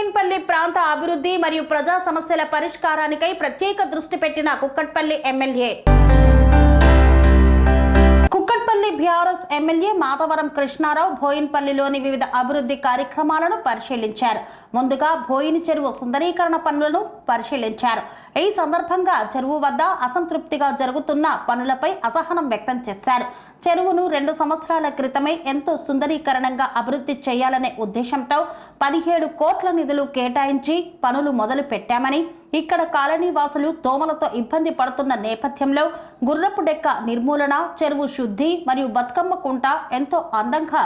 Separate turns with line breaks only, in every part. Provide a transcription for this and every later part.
బోయిన్పల్లి ప్రాంత అభివృద్ధి మరియు ప్రజా సమస్యల పరిష్కారానికై ప్రత్యేక దృష్టి పెట్టిన కుక్కట్పల్లి ఎమ్మెల్యే. ఎమ్మెల్యే మాధవరం కృష్ణారావు బోయిన్పల్లిలోని వివిధ అభివృద్ధి కార్యక్రమాలను పరిశీలించారు. ముందుగా బోయిని చెరువు సుందరీకరణ పనులను పరిశీలించారు. ఈ సందర్భంగా చెరువు వద్ద అసంతృప్తిగా జరుగుతున్న పనులపై అసహనం వ్యక్తం చేశారు. చెరువును రెండు సంవత్సరాల క్రితమే ఎంతో సుందరీకరణంగా అభివృద్ధి చేయాలనే ఉద్దేశంతో పదిహేడు కోట్ల నిధులు కేటాయించి పనులు మొదలు పెట్టామని ఇక్కడ కాలనీ వాసులు దోమలతో ఇబ్బంది పడుతున్న నేపథ్యంలో గుర్రపు డెక్క నిర్మూలన చెరువు శుద్ధి మరియు బతుకమ్మ కుంట ఎంతో అందంగా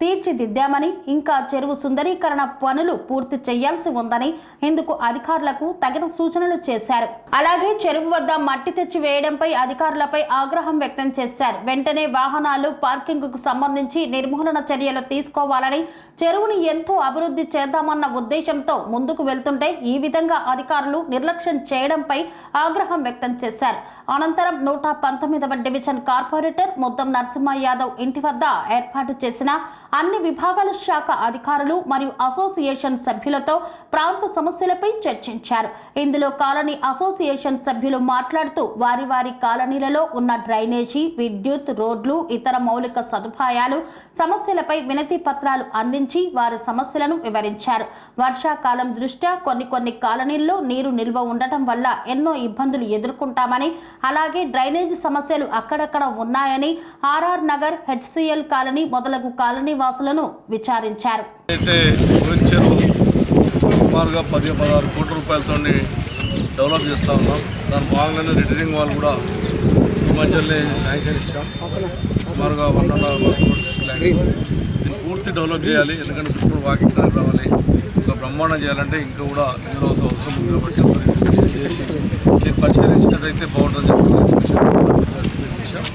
తీర్చిదిద్దామని ఇంకా చెరువు సుందరీకరణ పనులు పూర్తి చేయాల్సి ఉందని ఇందుకు అధికారులకు తగిన సూచనలు చేశారు. అలాగే చెరువు వద్ద మట్టి తెచ్చి వేయడంపై అధికారులపై ఆగ్రహం వ్యక్తం చేశారు. వెంటనే వాహనాలు పార్కింగ్కు సంబంధించి నిర్మూలన చర్యలు తీసుకోవాలని చెరువుని ఎంతో అభివృద్ధి చేద్దామన్న ఉద్దేశంతో ముందుకు వెళ్తుంటే ఈ విధంగా అధికారులు నిర్లక్ష్యం చేయడంపై ఆగ్రహం వ్యక్తం చేశారు. అనంతరం నూట పంతొమ్మిదవ డివిజన్ కార్పొరేటర్ ముద్దం నరసింహ యాదవ్ ఇంటి వద్ద ఏర్పాటు చేసిన అన్ని విభాగాల శాఖ అధికారులు మరియు అసోసియేషన్ సభ్యులతో ప్రాంత సమస్యలపై చర్చించారు. ఇందులో కాలనీ అసోసియేషన్ సభ్యులు మాట్లాడుతూ వారి వారి కాలనీలలో ఉన్న డ్రైనేజీ విద్యుత్ రోడ్లు ఇతర మౌలిక సదుపాయాలు సమస్యలపై వినతి పత్రాలు అందించి వారి సమస్యలను వివరించారు. వర్షాకాలం దృష్ట్యా కొన్ని కొన్ని కాలనీల్లో నీరు నిల్వ ఉండటం వల్ల ఎన్నో ఇబ్బందులు ఎదుర్కొంటామని అలాగే డ్రైనేజ్ సమస్యలు అక్కడక్కడ ఉన్నాయని R R Nagar HCL colony మొదలగు కాలనీ వాసులను విచారించారు.
సుమారుగా పది పదహారు కోట్ల రూపాయలతో డెవలప్ చేస్తా ఉన్నాం. దాని భాగంగానే రిటైరింగ్ వాళ్ళు కూడా ఈ మధ్యలో శాంక్షన్ ఇచ్చాం. సుమారుగా one and half crore six lakhs develop చేయాలి. ఎందుకంటే చుట్టూ వాకింగ్ ట్రాక్ రావాలి. ఇంకా బ్రహ్మాండం చేయాలంటే ఇంకా కూడా నిధులు అవసరం ఉంది కాబట్టి ఒకసారి ఇన్స్పెక్షన్ చేసి దీన్ని పరిశీలించినట్లయితే బాగుంటుందని చెప్పి ఇన్స్పెక్షన్ చేశాం.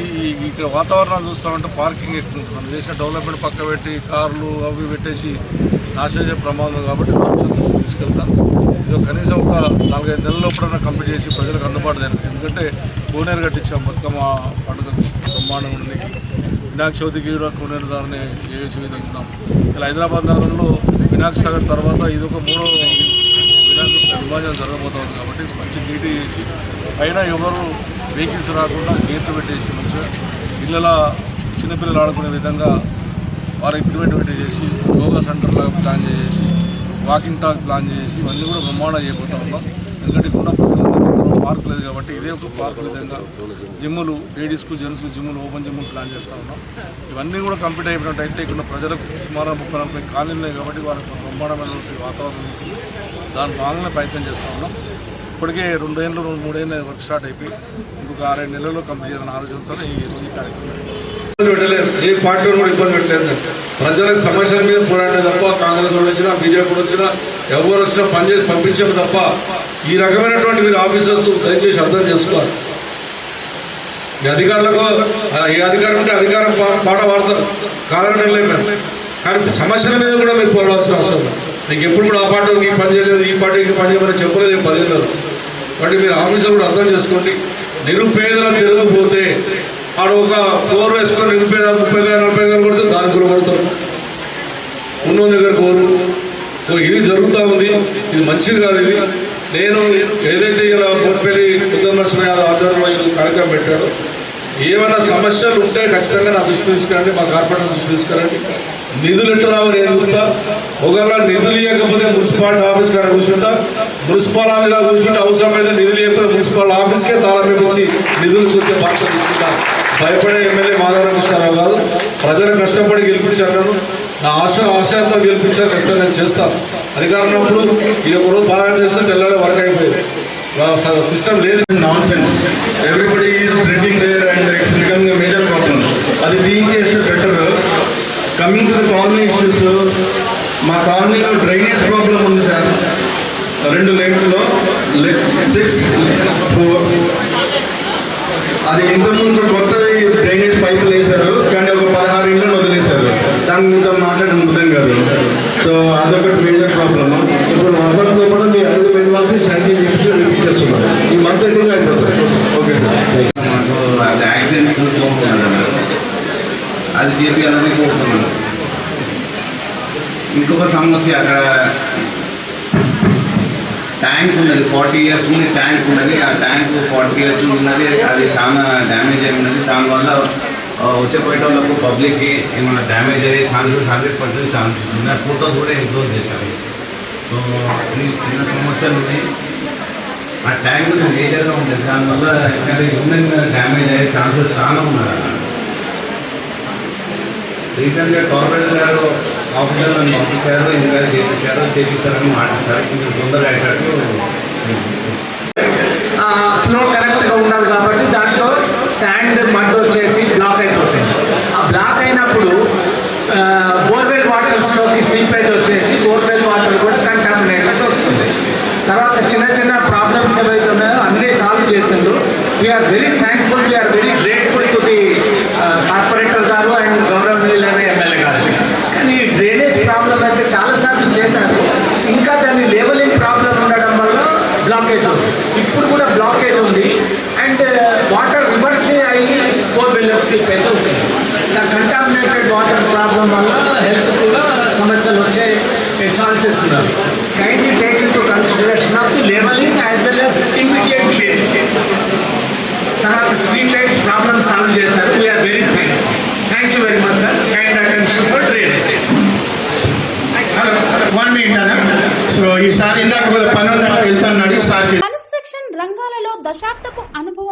ఈ ఇక్కడ ఇక వాతావరణం చూస్తామంటే పార్కింగ్ ఎక్కువ ఉంటుంది. మనం చేసిన డెవలప్మెంట్ పక్క పెట్టి కార్లు అవి పెట్టేసి నాశనం చేసే ప్రమాదం కాబట్టి తీసుకెళ్తాం. ఇది కనీసం ఒక నాలుగైదు నెలల లోపలైనా కంప్లీట్ చేసి ప్రజలకు అందుబాటు ఎందుకంటే కోనేరు కట్టించాం బతుకమ్మ పండుగ బ్రహ్మాండం వినాయక చవితికి కూడా కోనేరు దారిని విధంగా ఇలా హైదరాబాద్ నగరంలో వినాయక సాగర్ తర్వాత ఇది ఒక మూడో వినాయక విభాజన జరగబోతుంది కాబట్టి మంచి నీటి చేసి పైన ఎవరు వెహికల్స్ రాకుండా గేట్లు పెట్టేసి మంచిగా పిల్లల చిన్నపిల్లలు ఆడుకునే విధంగా వారికి పిరిపెట్టి పెట్టి చేసి యోగా సెంటర్లో ప్లాన్ చేసి వాకింగ్ టాక్ ప్లాన్ చేసి ఇవన్నీ కూడా బ్రహ్మాండం చేయబోతా ఉన్నాం. ఎందుకంటే ఇక్కడ పార్క్ లేదు కాబట్టి ఇదే ఒక పార్క్ విధంగా జిమ్ములు లేడీస్కు జెంట్స్కు జిమ్ములు ఓపెన్ జిమ్ములు ప్లాన్ చేస్తూ ఉన్నాం. ఇవన్నీ కూడా కంప్లీట్ అయిపోయినట్టయితే ఇక్కడ ప్రజలకు సుమారు ముప్పై నలభై కాలనీలు కాబట్టి వారికి బ్రహ్మాండమైనటువంటి వాతావరణం ఉంటుంది. దాని భాగంగా ప్రయత్నం చేస్తూ ఉన్నాం. ఇప్పటికే రెండేళ్ళు రెండు మూడేళ్ళు వర్క్ స్టార్ట్ అయిపోయి ఇంకొక ఆరేడు నెలల్లో కంప్లీట్ చేయాలని ఆలోచనతో ఈ రోజు కార్యక్రమం
పెట్టలేదు. ఏ పార్టీ కూడా ఇబ్బంది పెట్టలేదు. ప్రజల సమస్యల మీద పోరాడే తప్ప కాంగ్రెస్ వాళ్ళు వచ్చినా బీజేపీ వచ్చినా ఎవరు వచ్చినా పనిచేసి పంపించాము తప్ప ఈ రకమైనటువంటి మీరు ఆఫీసర్స్ దయచేసి అర్థం చేసుకోవాలి. మీ అధికారులకు ఏ అధికారం ఉంటే అధికారం పా- పాట పాడతారు. కాదని లేదు మేము. కానీ సమస్యల మీద కూడా మీరు పోరాడాల్సిన అవసరం ఉంది. మీకు ఎప్పుడు కూడా ఆ పార్టీకి ఈ పని చేయలేదు ఈ పార్టీకి పని చేయమని చెప్పలేదు ఏం పదిహేను కాబట్టి మీరు ఆఫీసర్ కూడా అర్థం చేసుకోండి. నిరుపేదల తిరగపోతే ఆడ ఒక కోరు వేసుకొని నిరుపేద ముప్పై వేల నలభై వేలు కొడితే దానికి కూడా కొడతారు ఉన్న దగ్గర కోరు ఇది జరుగుతూ ఉంది. ఇది మంచిది కాదు ఇది. నేను ఏదైతే ఇలా మోర్పల్లి యాదవ్ ఆధ్వర్యంలో ఈ కార్యక్రమం పెట్టాడో ఏమైనా సమస్యలు ఉంటే ఖచ్చితంగా నా దృష్టి తీసుకురండి మా కార్పొరేటర్ దృష్టి తీసుకురండి. నిధులు ఎట్టరావు నేను చూస్తా. ఒకవేళ నిధులు ఇవ్వకపోతే మున్సిపాలిటీ ఆఫీస్ కాడ కూర్చుంటా. మున్సిపల్ ఆఫీస్లో కూర్చుంటే అవసరమైతే నిధులు ఇవ్వకపోతే మున్సిపల్ ఆఫీస్కే తాళం వచ్చి నిధులు వచ్చే బాధ్యత తీసుకుంటా. భయపడే ఎమ్మెల్యే మాధవ కాదు ప్రజలు కష్టపడి గెలిపించారు నన్ను. నా ఆశ ఆశయంతో గెలిపించారు ఖచ్చితంగా నేను చేస్తాను అధికారం ఉన్నప్పుడు ఇది ఒక రోజు పారాయణ చేస్తే తెల్లారి వర్క్ అయిపోయింది. సిస్టమ్ లేదు.
నాన్ Everybody is drinking there and it's it's becoming major problem. అది క్లీన్ చేస్తే better coming to the colony issues మా కాలనీలో డ్రైనేజ్ ప్రాబ్లం ఉంది సార్. రెండు లైన్లో సిక్స్ ఫోర్ అది ఇంతకుముందు కొత్త డ్రైనేజ్ పైపులు వేశారు కానీ ఒక పదహారు ఇళ్ళను వదిలేశారు. దాని మీద మాట్లాడడం ముద్దాం కాదు. సో అదొకటి మేజర్ ప్రాబ్లమ్
ఇప్పుడు వర్షంతో కూడా మీ ఐదు వేల వాళ్ళకి శాంతి రిపీట్ చేస్తున్నారు. ఈ మంత్ ఎండింగ్ అయిపోతుంది.
ఓకే సార్
అది యాక్సిడెంట్స్ కోరుకున్నాను అది తీర్పియాలని కోరుతున్నాను ఇంకొక సమస్య అక్కడ. ట్యాంక్ ఉన్నది ఫార్టీ ఇయర్స్ నుండి ట్యాంక్ ఉన్నది. ఆ ట్యాంక్ ఫార్టీ ఇయర్స్ ఉన్నది. అది చాలా డ్యామేజ్ అయి ఉన్నది. దానివల్ల వచ్చే పోయేటోళ్ళకు పబ్లిక్కి ఏమైనా డ్యామేజ్ అయ్యే ఛాన్సెస్ హండ్రెడ్ పర్సెంట్ ఛాన్సెస్ ఉన్నాయి ఫోటోస్ కూడా ఎన్క్లోజ్ చేశారు సో ఇది చిన్న సమస్యలు ఉన్నాయి ఆ ట్యాంక్ మేజర్గా ఉంటుంది దానివల్ల ఇంకా హ్యూమన్ డ్యామేజ్ అయ్యే ఛాన్సెస్ చాలా ఉన్నాయి అన్నమాట రీసెంట్గా కార్పొరేటర్ గారు ఆఫీసర్లను పంపించారు ఇంకా చేయించారు చేయించారని మాట్లాడతారు కొంచెం తొందరగా అయ్యేటట్టు
ఫ్లో కరెక్ట్గా ఉండాలి కాబట్టి దాంట్లో శాండ్ మడ్ వచ్చేసి బ్లాక్ అయిపోతుంది ఆ బ్లాక్ అయినప్పుడు బోర్వెల్ వాటర్స్లోకి సీపేజ్ వచ్చేసి బోర్వెల్ వాటర్ కూడా కంటామినేటెడ్ వస్తుంది తర్వాత చిన్న చిన్న ప్రాబ్లమ్స్ ఏవైతే ఉన్నాయో అన్నీ సాల్వ్ చేసిండ్రు we are very thankful we are very grateful to the corporator గారు అండ్ గౌరవనీయులు అనే ఎమ్మెల్యే గారు కానీ ఈ డ్రైనేజ్ ప్రాబ్లం అయితే చాలాసార్లు చేశారు ఇంకా దాని లేవలింగ్ ప్రాబ్లం ఉండడం వల్ల బ్లాకేజ్ ఉంది ఇప్పుడు కూడా బ్లాకేజ్ ఉంది అండ్ వాటర్ రివర్స్ అయ్యి బోర్వెల్ సీపేజ్ ఉంటుంది ఇలా కంటామినేటెడ్ ప్రాబ్లం వల్ల హెల్త్ కూడా సమస్యలు వచ్చే ఛాన్సెస్ ఉన్నాయి. Kindly take into consideration of the levelling as well as immediate తర్వాత స్ట్రీట్ లైట్స్ ప్రాబ్లమ్ సాల్వ్ చేశారు. We are very thank thank you very much sir kind attention for drainage
hello one minute అన్న so ఈసారి ఇందాక పని వెళ్తాను ఈసారి
construction రంగాలలో దశాబ్దపు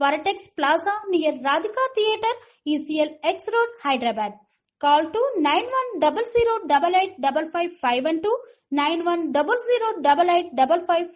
Varatex Plaza near Radhika Theatre, ECL X Road, Hyderabad. Call to 9100885552 91008855